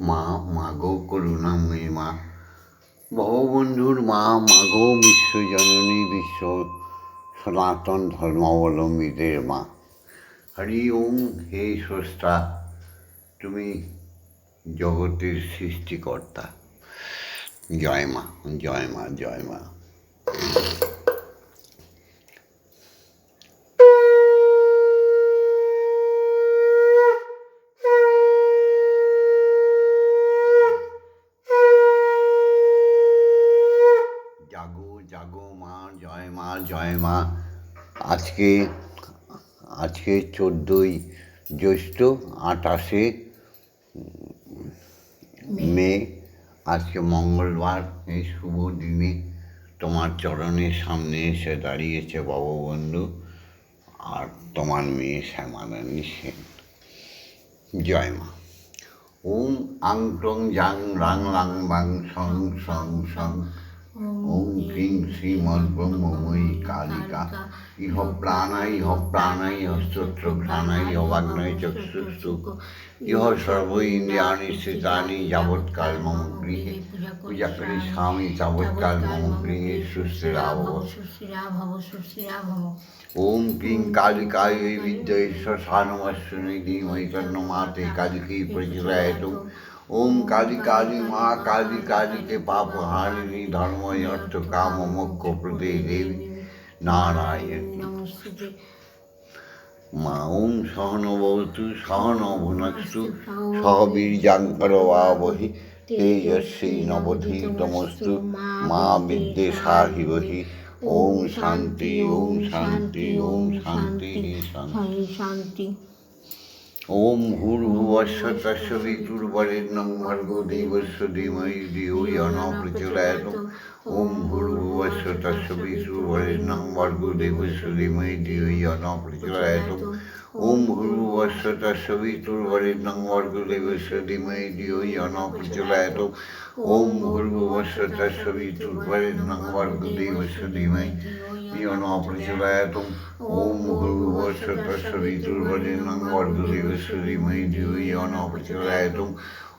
মা, মাগো করুণাময়ী মা। ভববন্ধুর মা, মাগো বিশ্বজননী বিশ্ব সনাতন ধর্মাবলম্বীদের মা। হরি ওম, হে স্রষ্টা, তুমি জগতের সৃষ্টিকর্তা। জয় মা জয় মা জয় মা জাগো জাগো মা জয় মা। আজকে আজকে চোদ্দোই জ্যৈষ্ঠ আটাশে মে, আজকে মঙ্গলবার, এই শুভ দিনে তোমার চরণের সামনে এসে দাঁড়িয়েছে বঙ্গবন্ধু আর তোমার মেয়ে শ্যামারানী সেন। জয় মা। ওম আং টং জাং রাং লাং বাং সং সং সং ওম ক্রিং শ্রীমদ ব্রহ্মময়ী इह प्राण इह प्राण इह श्रोत्र घ्राण इह्वाग्न चक्षुषुक इह सर्व इंद्रियाणि स्थितानि यावत्काल मम गृह। पूजा करी करिष्यामि तावत्काल मम गृह। सुश्रीरा भव ओम क्रीं कालिकाय विद्यै शशानमस्तु धीमहि कर्णमाते कालिकी प्रचोदयातु ओम काली काली माँ काली काली के पाप हानि धर्म अर्थ काम मुख्य प्रदेश देवी। নারায়ণ। মা ওম সহনবতু সহন ভুনস্তু সহবীর্যাঙ্কর বাবহি তেজস্বী নবধীতমস্তু মা বিদ্যেষাহিবহি ওম শান্তি ওম শান্তি ওম শান্তি শান্তি ওম ভূর্ভুবস্ব তস্য বিতুর্বরেণ্যং ভর্গো দেবস্য ধীমহি ধিয়ো য় ন প্রচোদয়াৎ ওম ভূর্ভুবস্ব তস্য বিতুর্বরেণ্যং ভর্গো দেবস্য ধীমহি ধিয়ো য় ন প্রচোদয়াৎ ওম ভূর্ভুবস্ব তস্য বিতুর্বরেণ্যং ভর্গো দেবস্য ধীমহি ধিয়ো য় ন প্রচোদয়াৎ ওম ভূর্ভুবস্ব তস্য বিতুর্বরেণ্যং ভর্গো দেবস্য ধীমহি ধিয়ো ন প্রচোদয়াৎ ওম ভূর্ভুবস্ব তস্য বিতুর্বরেণ্যং ভর্গো দেবস্য ধীমহি ধিয়ো য় ন প্রচোদয়াৎ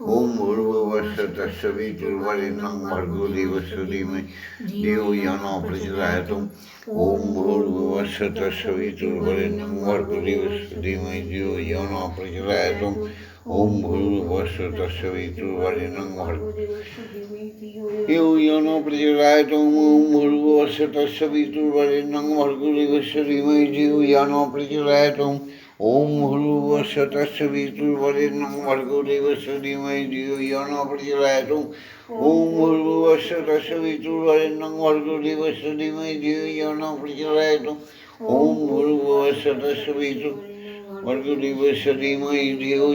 ওম ভূর্ভুবস্ব তস্য বিতুর্বরেণ্যং ভর্গো দেবস্য ধীমহি ধিয়ো য় ন প্রচোদয়াৎ ওম ভূর্ভুবস্ব তস্য বিতুর্বরেণ্যং ভর্গো দেবস্য ধীমহি ধিয়ো য় ন প্রচোদয়াৎ ওম ভূর্ভুবস্ব তস্য বিতুর্বরেণ্যং ভর্গো ইউ ইয়নো প্রচোদয়াৎ ওম ভূর্ভুবস্ব তস্য বিতুর্বরেণ্যং ভর্গো দেবস্য ধীমহি ধিয়ো য় ন প্রচোদয়াৎ ওম ভূর্ভুবস্ব তস্য বিতুর্বরেণ্যং ভর্গো দেবস্য ধীমহি ধিয়ো য় ন প্রচোদয়াৎ ওম ভূর্ভুবস্ব তস্য বিতুর্বরেণ্যং ভর্গো দেবস্য ধীমহি ধিয়ো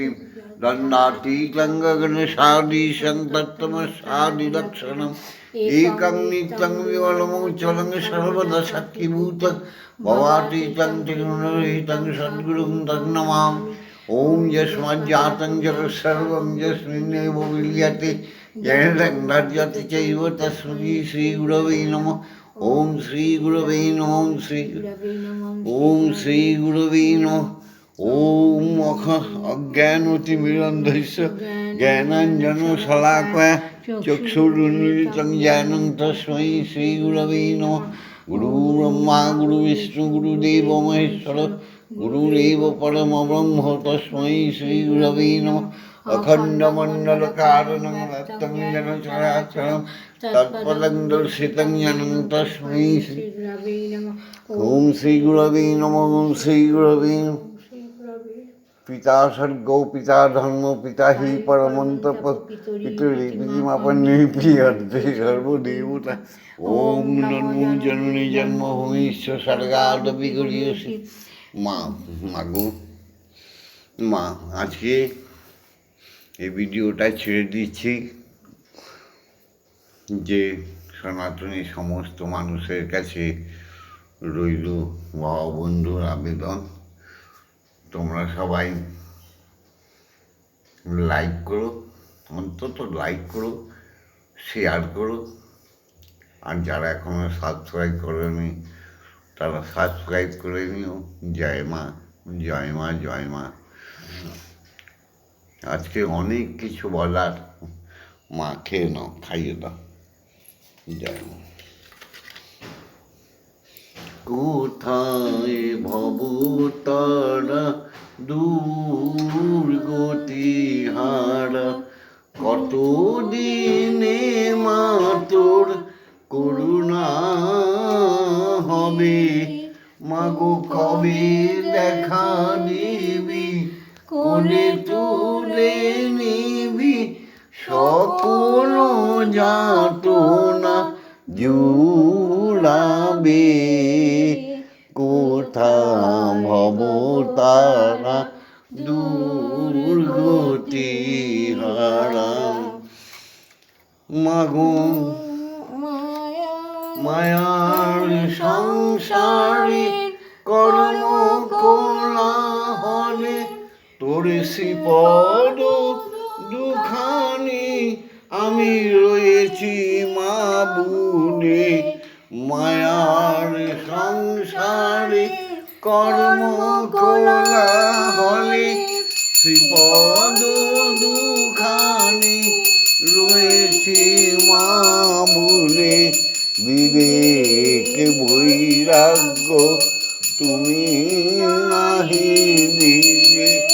য় दण्डातीतङ्गगणशादीशं तत्तमशादिलक्षणम् एकं नित्यं विमलमोच्चलं सर्वदा शक्तिभूत भवातीतं त्रिगुणरहितं सद्गुरुं तन्नमाम् ॐ यस्मज्जातं जगत्सर्वं यस्मिन्नेव विलीयते येन तद्यति चैव तस्मै श्रीगुरवे नमः ॐ श्रीगुरवे नमो श्री ॐ श्रीगुरवे नमः ॐ अख अज्ञानतिमिरन्धस्य ज्ञानाञ्जनशलाकया चक्षुरुन्मिलितं ज्ञानं तस्मै श्रीगुरवे नमः गुरुब्रह्मा गुरुविष्णु गुरुदेव महेश्वर गुरुरेव परमब्रह्म तस्मै श्रीगुरवे नमः अखण्डमण्डलकारणं व्यक्तं जनचराचरं तत्पदं दर्शितं जनं तस्मै श्री ॐ श्रीगुरवे नमः ॐ श्रीगुरवे नमः পিতা স্বর্গ পিতা ধর্ম পিতা হি পরমন্ত পিতৃ পিতামাপন্নে প্রিয়র্ধে সর্বদেবতা ওম নমো জননী জন্মভূমি স্বর্গাদপি গরিয়সি মা মাগো মা আজকে এই ভিডিওটা ছেড়ে দিচ্ছি যে সনাতনী সমস্ত মানুষের কাছে রইল বন্ধুর আবেদন। তোমরা সবাই লাইক করো, অন্তত লাইক করো শেয়ার করো। আর যারা এখনও সাবস্ক্রাইব করেনি, তারা সাবস্ক্রাইব করে নিও। জয় মা জয় মা জয় মা। আজকে অনেক কিছু বলার, মা খেয়ে নাও, খাইয়ে দাও। জয় মা। কোথায় ভব তারা দূর গতি হারা। কত দিনে মা তোর করুণা হবে? মাগো, কবে দেখা দিবি? কোলে তুলে নিবি? সকল যাতনা জুড়াবে তারা দুর্গতি হারা মাগো মায়ার সংসারে কর্ম কোলা হলে তোর শ্রীপদ দুখানি। আমি রয়েছি মা বুনে সংসারে কর্ম কোলা হলে শ্রীপদ দুখানে রয়েছে মা বিবেক বৈরাগ্য। তুমি নাহি দিলে